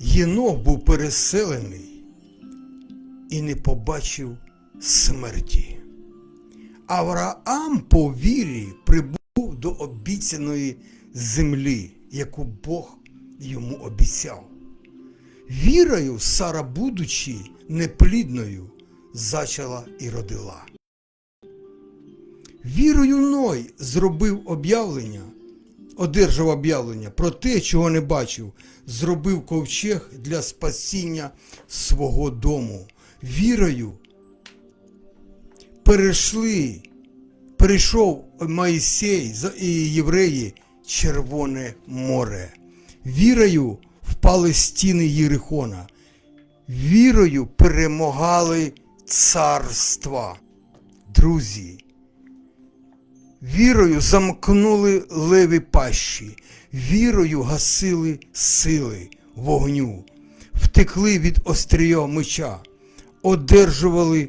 Єнох був переселений і не побачив смерті. Авраам по вірі прибув до обіцяної землі, яку Бог йому обіцяв. Вірою Сара, будучи неплідною, зачала і родила. Вірою Ной зробив об'явлення, одержав об'явлення про те, чого не бачив, зробив ковчег для спасіння свого дому. Вірою перейшли, перейшов Моїсей і євреї Червоне море. Вірою впали стіни Єрихона. Вірою перемагали царства. Друзі, вірою замкнули леві пащі, вірою гасили сили вогню, втекли від острія меча, одержували,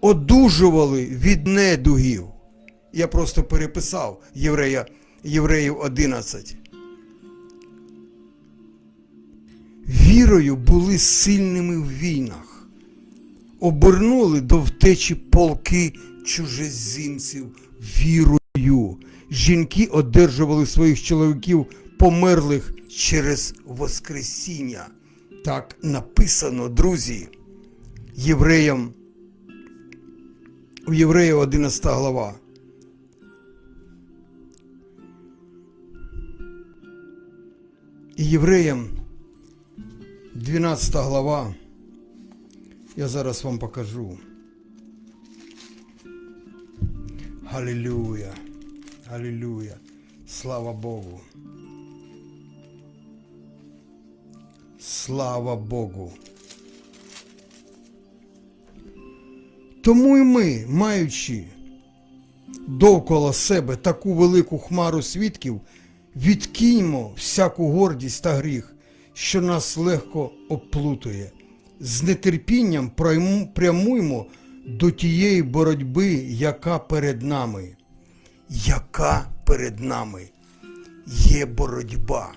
одужували від недугів. Я просто переписав Єврея, Євреїв 11. Вірою були сильними в війнах, обернули до втечі полки чужеземців вірою. Жінки одержували своїх чоловіків померлих через Воскресіння. Так написано, друзі, євреям у Євреїв 11 глава. І євреям 12 глава. Я зараз вам покажу. Халілюя. Халілюя. Слава Богу. Слава Богу. Тому і ми, маючи довкола себе таку велику хмару свідків, відкиньмо всяку гордість та гріх, що нас легко оплутує. З нетерпінням прямуймо до тієї боротьби, яка перед нами. Яка перед нами є боротьба,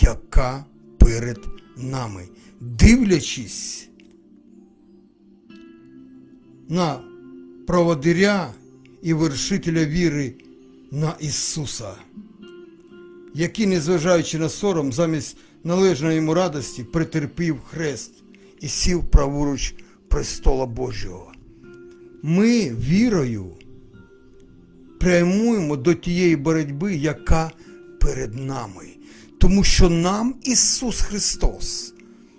яка перед нами. Дивлячись на проводиря і вершителя віри на Ісуса, який, незважаючи на сором, замість належної йому радості, претерпів хрест і сів праворуч престола Божого. Ми вірою прямуємо до тієї боротьби, яка перед нами. Тому що нам Ісус Христос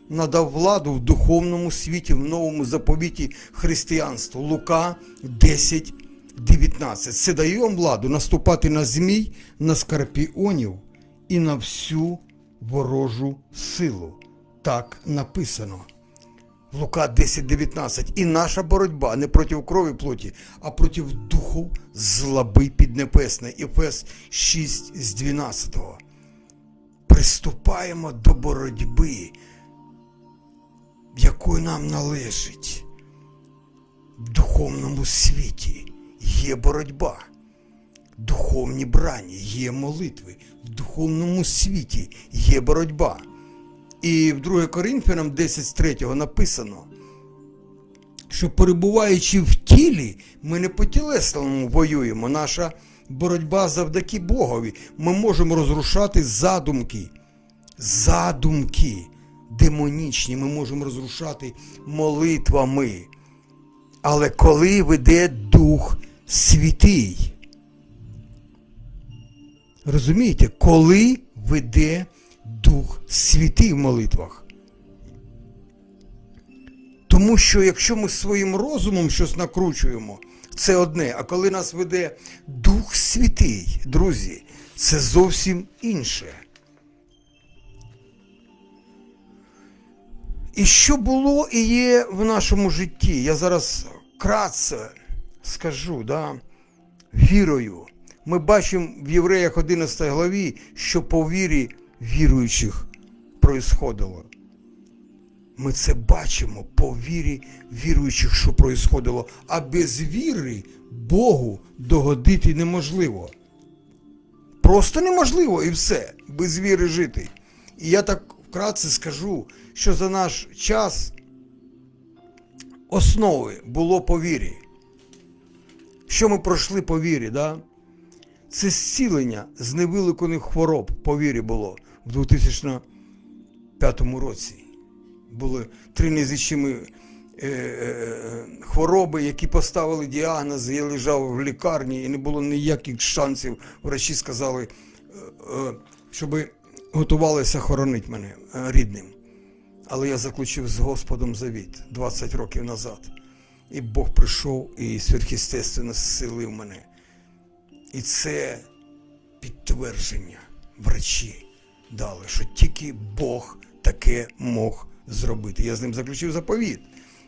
надав владу в духовному світі, в новому заповіті християнству. Лука 10, 19. Це дає вам владу наступати на змій, на скорпіонів і на всю ворожу силу. Так написано. Лука 10, 19. І наша боротьба не проти крові плоті, а проти духу злоби піднебесної. Ефес 6 з 12. Приступаємо до боротьби, якої нам належить. В духовному світі є боротьба. Духовні брані, є молитви. В духовному світі є боротьба. І в 2 Коринфянам 10 з 3 написано, що перебуваючи в тілі, ми не по тілесному воюємо. Наша боротьба завдяки Богові. Ми можемо розрушати задумки, задумки демонічні, ми можемо розрушати молитвами. Але коли веде Дух Святий, розумієте, коли веде Дух Святий в молитвах. Тому що якщо ми своїм розумом щось накручуємо, це одне. А коли нас веде Дух Святий, друзі, це зовсім інше. І що було і є в нашому житті? Я зараз кратце скажу, да? вірою. Ми бачимо в Євреях 11 главі, що по вірі віруючих происходило. Ми це бачимо по вірі віруючих, що происходило. А без віри Богу догодити неможливо. Просто неможливо і все, без віри жити. І я так вкратце скажу, що за наш час основи було по вірі. Що ми пройшли по вірі, да? це зцілення з невиликаних хвороб по вірі було в 2005 році. Були три незлічимі е, е, хвороби, які поставили діагнози. Я лежав в лікарні і не було ніяких шансів. Врачі сказали, е, е, щоб готувалися хоронити мене е, рідним. Але я заключив з Господом завіт 20 років назад. І Бог прийшов і сверхъестественно зцілив мене. І це підтвердження врачі дали, що тільки Бог таке мог зробити. Я з ним заключив заповіт.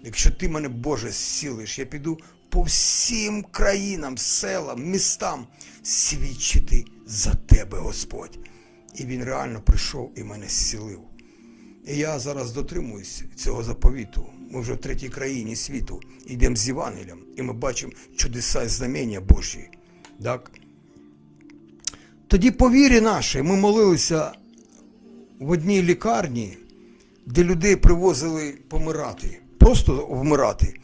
Якщо ти мене, Боже, зцілиш, я піду по всім країнам, селам, містам свідчити за тебе, Господь. І він реально прийшов і мене зцілив. І я зараз дотримуюсь цього заповіту. Ми вже в третій країні світу йдемо з Євангелієм, і ми бачимо чудеса і знамення Божі. Так? Тоді по вірі нашій ми молилися в одній лікарні, де людей привозили помирати, просто вмирати.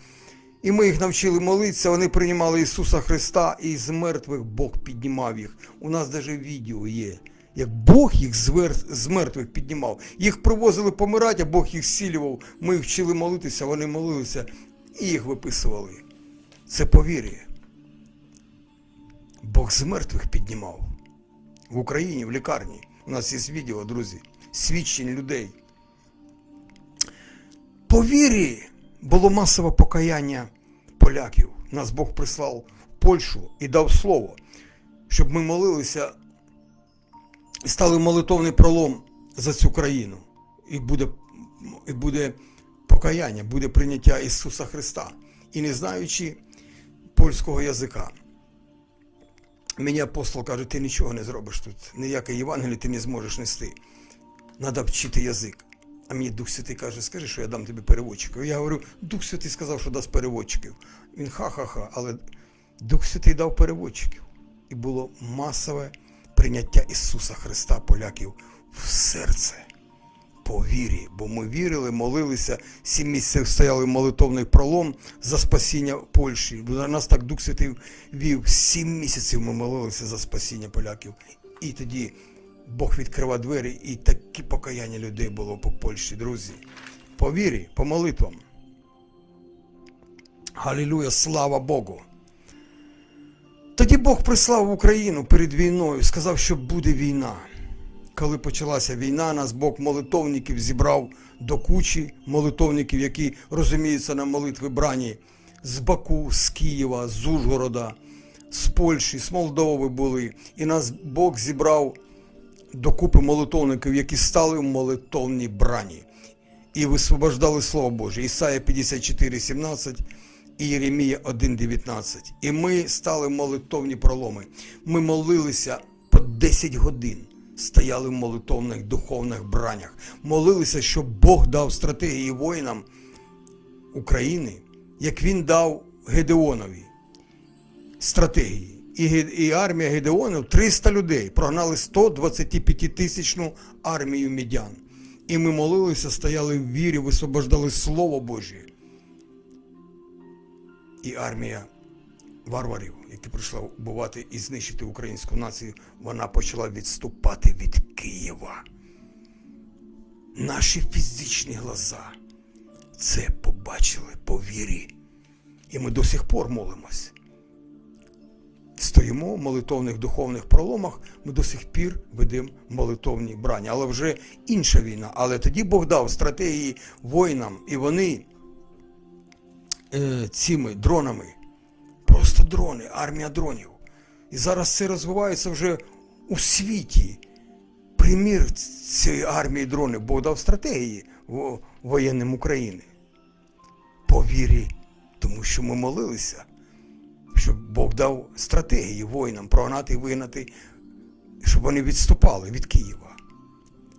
І ми їх навчили молитися, вони приймали Ісуса Христа, і з мертвих Бог піднімав їх. У нас навіть відео є, як Бог їх з мертвих піднімав. Їх привозили помирати, а Бог їх зцілював. Ми їх вчили молитися, вони молилися і їх виписували. Це по вірі. Бог з мертвих піднімав. В Україні, в лікарні. У нас є відео, друзі, свідчень людей. По вірі було масове покаяння поляків. Нас Бог прислав в Польщу і дав слово, щоб ми молилися і стали молитовний пролом за цю країну. І буде, і буде покаяння, буде прийняття Ісуса Христа. І не знаючи польського язика. Мені апостол каже, ти нічого не зробиш тут. Ніяке Євангеліє ти не зможеш нести. Надо вчити язик. А мені Дух Святий каже, скажи, що я дам тобі переводчиків. Я говорю, Дух Святий сказав, що дасть переводчиків. Він ха-ха-ха, але Дух Святий дав переводчиків. І було масове прийняття Ісуса Христа поляків в серце. По вірі, бо ми вірили, молилися, сім місяців стояли молитовний пролом за спасіння Польщі. Бо Нас так Дух Святий вів. Сім місяців ми молилися за спасіння поляків. І тоді Бог відкривав двері, і такі покаяння людей було по Польщі, друзі. По вірі, по молитвам. Галілуя, слава Богу. Тоді Бог прислав Україну перед війною, сказав, що буде війна. Коли почалася війна, нас Бог молитовників зібрав до кучі молитовників, які розуміються на молитви брані з Баку, з Києва, з Ужгорода, з Польщі, з Молдови були. І нас Бог зібрав до купи молитовників, які стали в молитовній брані і висвобождали Слово Боже. Ісая 54, 17 і Єремія 1, 19. І ми стали молитовні проломи. Ми молилися по 10 годин. Стояли в молитовних духовних бранях, молилися, щоб Бог дав стратегії воїнам України, як він дав Гедеонові стратегії. І, і армія Гедеонів 300 людей прогнали 125 тисячну армію мідян. І ми молилися, стояли в вірі, висвобождали Слово Боже. І армія варварів, які прийшла вбивати і знищити українську націю, вона почала відступати від Києва. Наші фізичні глаза це побачили по вірі. І ми до сих пор молимось. Стоїмо в молитовних духовних проломах, ми до сих пір ведемо молитовні брані. Але вже інша війна. Але тоді Бог дав стратегії воїнам, і вони е, цими дронами, просто дрони, армія дронів. І зараз це розвивається вже у світі. Примір цієї армії дронів Бог дав стратегії воєнним України. По вірі, тому що ми молилися, щоб Бог дав стратегії воїнам прогнати і вигнати, щоб вони відступали від Києва.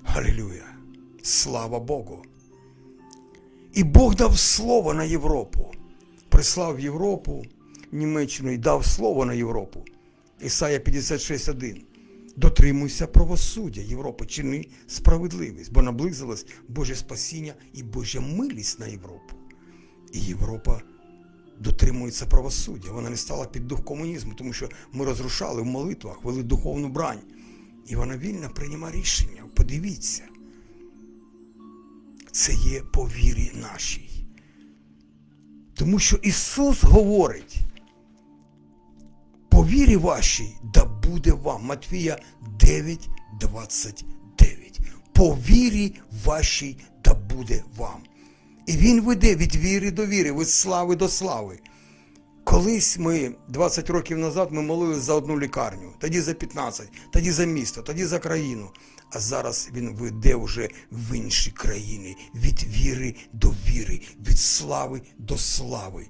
Халілюя! Слава Богу! І Бог дав слово на Європу. Прислав Європу, Німеччину і дав слово на Європу. Ісая 56.1. Дотримуйся правосуддя Європи, чини справедливість, бо наблизилось Боже спасіння і Божа милість на Європу. І Європа дотримується правосуддя. Вона не стала під дух комунізму, тому що ми розрушали в молитвах, вели духовну брань. І вона вільно приймає рішення. Подивіться. Це є по вірі нашій. Тому що Ісус говорить, по вірі вашій да буде вам. Матвія 9, 29. По вірі вашій да буде вам. І Він веде від віри до віри, від слави до слави. Колись ми 20 років назад ми молились за одну лікарню, тоді за 15, тоді за місто, тоді за країну. А зараз він веде вже в інші країни від віри до віри, від слави до слави.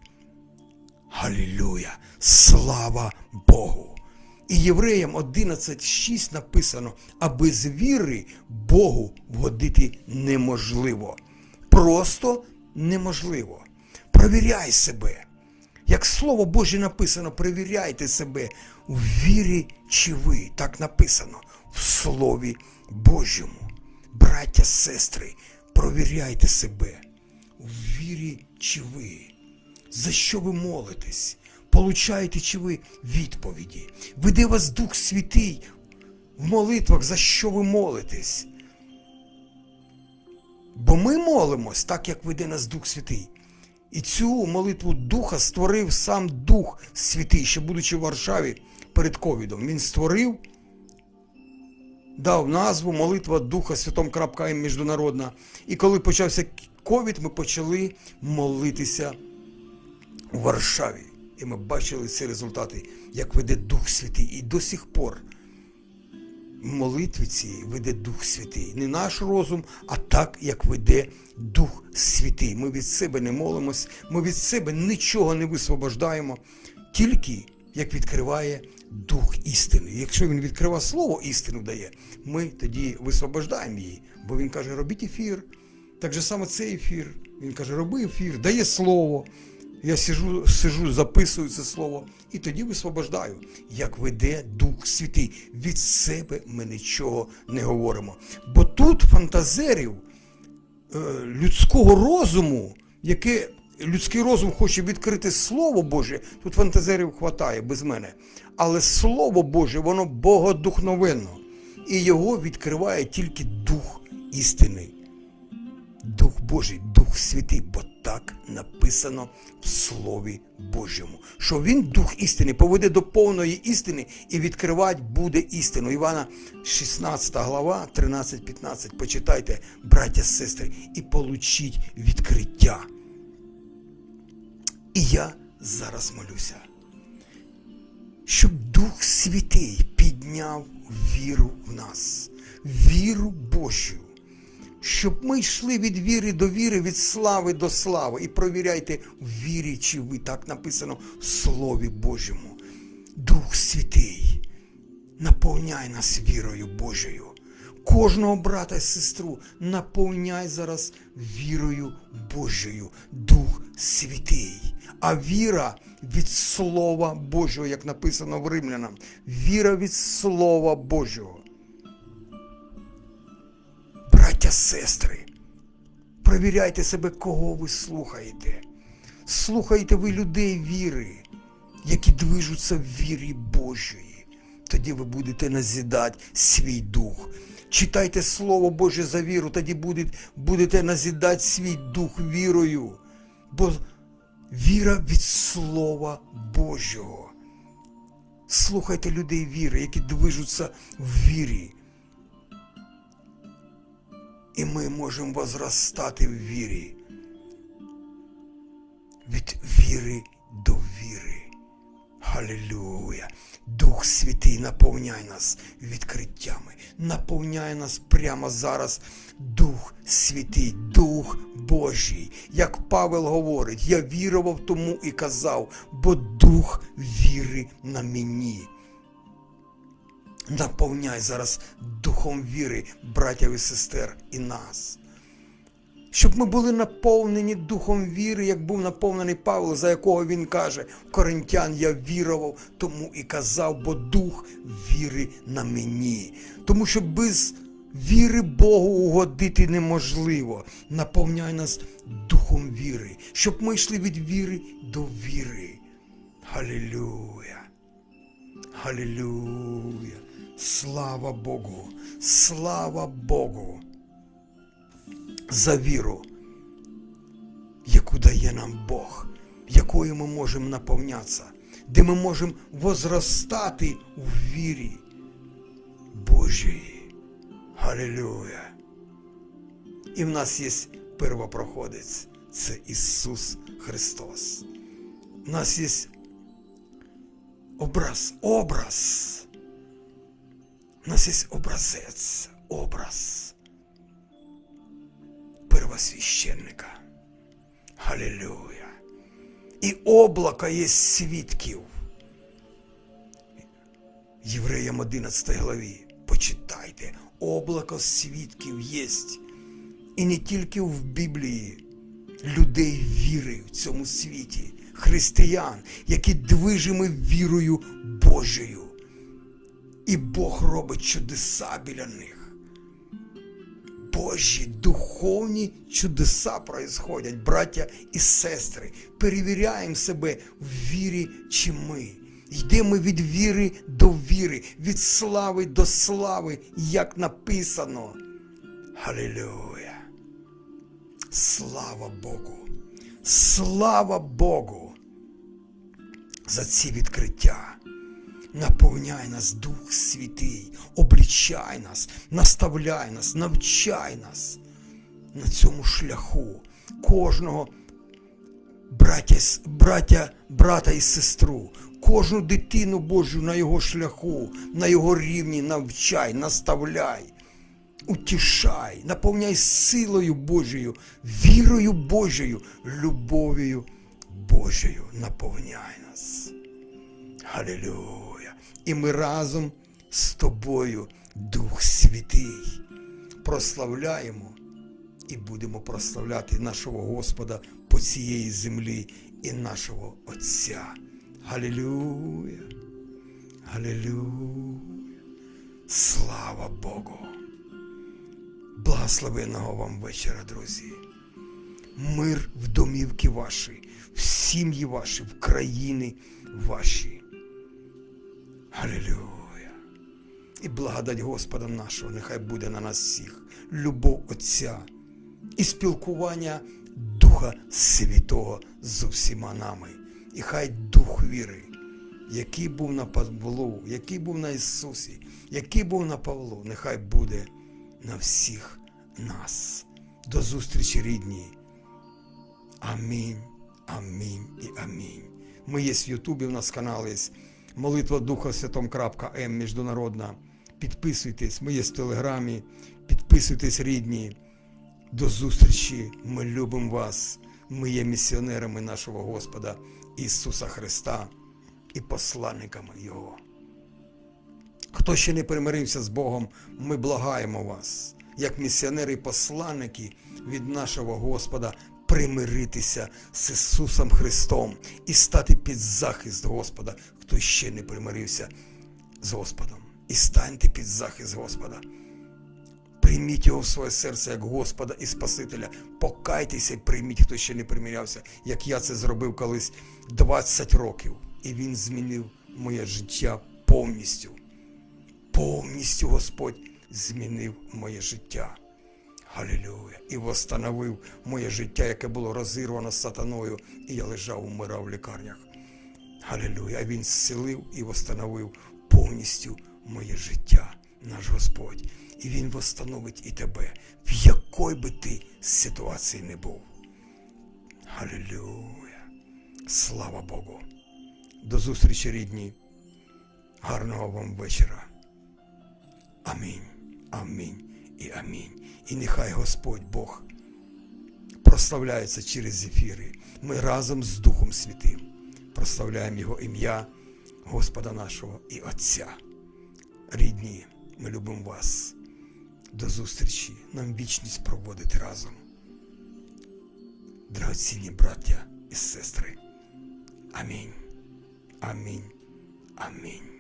Галілюя! Слава Богу! І євреям 11.6 написано, а без віри Богу вгодити неможливо. Просто неможливо. Провіряй себе. Як Слово Боже написано, перевіряйте себе у вірі чи ви. Так написано в Слові Божому. Браття, сестри, провіряйте себе у вірі чи ви. За що ви молитесь? Получаєте чи ви відповіді? Веде вас Дух Святий в молитвах, за що ви молитесь? Бо ми молимось так, як веде нас Дух Святий. І цю молитву Духа створив сам Дух Святий, ще будучи в Варшаві перед ковідом. Він створив, дав назву Молитва Духа Святом крапка М міжнародна. І коли почався ковід, ми почали молитися у Варшаві. І ми бачили ці результати, як веде Дух Святий. І до сих пор молитві цій веде Дух Святий. Не наш розум, а так, як веде Дух Святий. Ми від себе не молимось, ми від себе нічого не висвобождаємо, тільки як відкриває Дух істини. Якщо він відкриває слово істину дає, ми тоді висвобождаємо її. Бо він каже, робіть ефір. Так же саме цей ефір. Він каже, роби ефір, дає слово. Я сижу, сижу, записую це слово і тоді висвобождаю, як веде Дух Святий. Від себе ми нічого не говоримо. Бо тут фантазерів е, людського розуму, яке людський розум хоче відкрити Слово Боже, тут фантазерів хватає без мене. Але Слово Боже, воно богодухновенно. І його відкриває тільки Дух істини. Дух Божий, Дух Святий, так написано в Слові Божому, що Він, Дух істини, поведе до повної істини і відкривати буде істину. Івана 16 глава, 13-15. Почитайте, браття, сестри, і получіть відкриття. І я зараз молюся, щоб Дух Святий підняв віру в нас, віру Божу щоб ми йшли від віри до віри, від слави до слави. І провіряйте, в вірі, чи ви так написано в Слові Божому. Дух Святий, наповняй нас вірою Божою. Кожного брата і сестру наповняй зараз вірою Божою, Дух Святий. А віра від Слова Божого, як написано в Римлянам, віра від Слова Божого сестри, провіряйте себе, кого ви слухаєте. Слухайте ви людей віри, які движуться в вірі Божої. Тоді ви будете назідати свій дух. Читайте Слово Боже за віру, тоді будете, назідати свій дух вірою. Бо віра від Слова Божого. Слухайте людей віри, які движуться в вірі. І ми можемо возростати в вірі. Від віри до віри. Халілюя! Дух Святий наповняй нас відкриттями, наповняй нас прямо зараз. Дух Святий, Дух Божий. Як Павел говорить, я вірував тому і казав, бо дух віри на мені. Наповняй зараз духом віри, братів і сестер, і нас. щоб ми були наповнені духом віри, як був наповнений Павло, за якого він каже, Коринтян я вірував, тому і казав, бо дух віри на мені. Тому що без віри Богу угодити неможливо. Наповняй нас духом віри, щоб ми йшли від віри до віри. Халілюя! Халілюя! Слава Богу! Слава Богу! За віру, яку дає нам Бог, якою ми можемо наповнятися, де ми можемо возростати у вірі Божій. Халілюя! І в нас є первопроходець, це Ісус Христос. У нас є образ, образ. У нас є образець, образ первосвященника. Халілюя. І облако є свідків. Євреям 11 главі. Почитайте, облако свідків єсть. І не тільки в Біблії людей віри в цьому світі, християн, які движими вірою Божою. І Бог робить чудеса біля них. Божі духовні чудеса происходять, браття і сестри. Перевіряємо себе в вірі чи ми. Йдемо від віри до віри, від слави до слави, як написано. Халілюя! Слава Богу! Слава Богу! За ці відкриття! Наповняй нас, Дух Святий, облічай нас, наставляй нас, навчай нас на цьому шляху кожного браття, браття, брата і сестру, кожну дитину Божу на його шляху, на його рівні навчай, наставляй, утішай, наповняй силою Божою, вірою Божою, любов'ю Божою. Наповняй нас. Халілюя. І ми разом з тобою, Дух Святий, прославляємо і будемо прославляти нашого Господа по цієї землі і нашого Отця. Халілюя. Халілюя. Слава Богу. Благословенного вам вечора, друзі. Мир в домівки ваші, в сім'ї ваші, в країни ваші. Алілюя. І благодать Господа нашого нехай буде на нас всіх, любов Отця і спілкування Духа Святого з усіма нами. І хай Дух віри, який був на Павлу, який був на Ісусі, який був на Павлу, нехай буде на всіх нас. До зустрічі рідні. Амінь, амінь і амінь. Ми є в Ютубі, у нас канал є Молитва Духа Святом.м міжнародна. Підписуйтесь, ми є в Телеграмі, підписуйтесь, рідні. До зустрічі. Ми любимо вас. Ми є місіонерами нашого Господа Ісуса Христа і посланниками Його. Хто ще не примирився з Богом, ми благаємо вас, як місіонери і посланники від нашого Господа, примиритися з Ісусом Христом і стати під захист Господа, хто ще не примирився з Господом. І станьте під захист Господа. Прийміть його в своє серце як Господа і Спасителя. Покайтеся і прийміть, хто ще не примірявся, як я це зробив колись 20 років. І він змінив моє життя повністю. Повністю Господь змінив моє життя. Галілюя. І восстановив моє життя, яке було розірвано сатаною, і я лежав, умирав в лікарнях. Галілюя. Він зцілив і восстановив повністю моє життя, наш Господь. І Він восстановить і тебе, в якої би ти ситуації не був. Галілюя. Слава Богу. До зустрічі, рідні. Гарного вам вечора. Амінь. Амінь і амінь. І нехай Господь Бог прославляється через ефіри. Ми разом з Духом Святим прославляємо Його ім'я, Господа нашого і Отця. Рідні, ми любимо вас. До зустрічі. Нам вічність проводити разом. драгоцінні браття і сестри. Амінь. Амінь. Амінь.